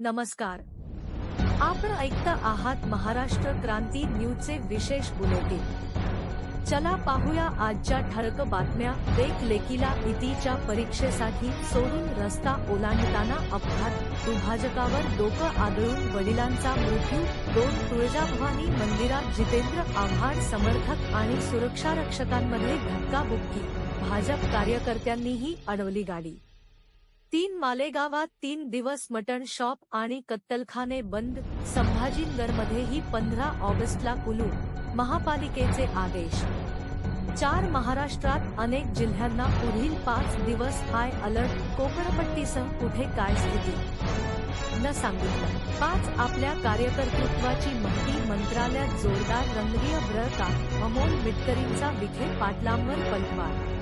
नमस्कार. आपण ऐकता आहात महाराष्ट्र क्रांती न्यूजचे विशेष बुलेटिन. चला पाहूया आजच्या ठळक बातम्या. लेक लेकीला इतीच्या परीक्षेसाठी सोडून रस्ता ओलांडताना अपघात. दुभाजकावर डोकं आदळून वडिलांचा मृत्यू. दोन तुळजाभवानी मंदिरात जितेंद्र आव्हाड समर्थक आणि सुरक्षारक्षकांमध्ये धक्काबुक्की. भाजप कार्यकर्त्यांनीही अडवली गाडी. तीन मालेगावात तीन दिवस मटण शॉप आणि कत्तलखाने बंद संभाजीनगरमध्येही पंधरा ऑगस्टला कुलू महापालिकेचे आदेश. चार महाराष्ट्रात अनेक जिल्ह्यांना पुढील पाच दिवस हाय अलर्ट कोकणपट्टीसह कुठे काय स्थिती? न सांगितलं. पाच आपल्या कार्यकर्तृत्वाची माहिती मंत्रालयात जोरदार रंगीय ब्रळका अमोल मिटकरींचा विखे पाटलांवर पलटवार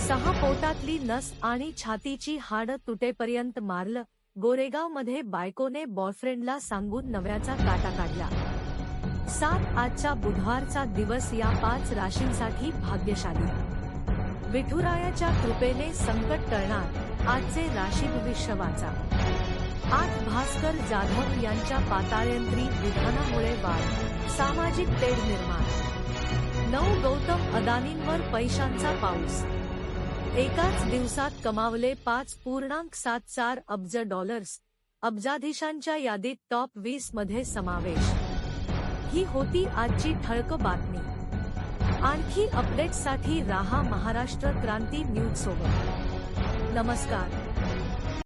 सहा पोटातली नस आणि छातीची हाडं तुटेपर्यंत मारलं गोरेगावमध्ये बायकोने बॉयफ्रेंडला सांगून नव्याचा काटा काढला. सात आजचा बुधवारचा दिवस या पाच राशींसाठी भाग्यशाली. विठुरायाच्या कृपेने संकट टळणार आजचे राशी भविष्य वाचा आज भास्कर जाधव यांच्या पाताळयंत्री विधानामुळे वाढ सामाजिक तेढ निर्माण. नऊ गौतम अदानींवर पैशांचा पाऊस. एकाच दिवसात कमावले पाच पूर्णांक सात चार अब्ज डॉलर्स अब्जाधीशांच्या यादीत टॉप वीसमध्ये समावेश. ही होती आजची ठळक बातमी. आणखी अपडेट्ससाठी राहा महाराष्ट्र क्रांती न्यूज सोबत नमस्कार.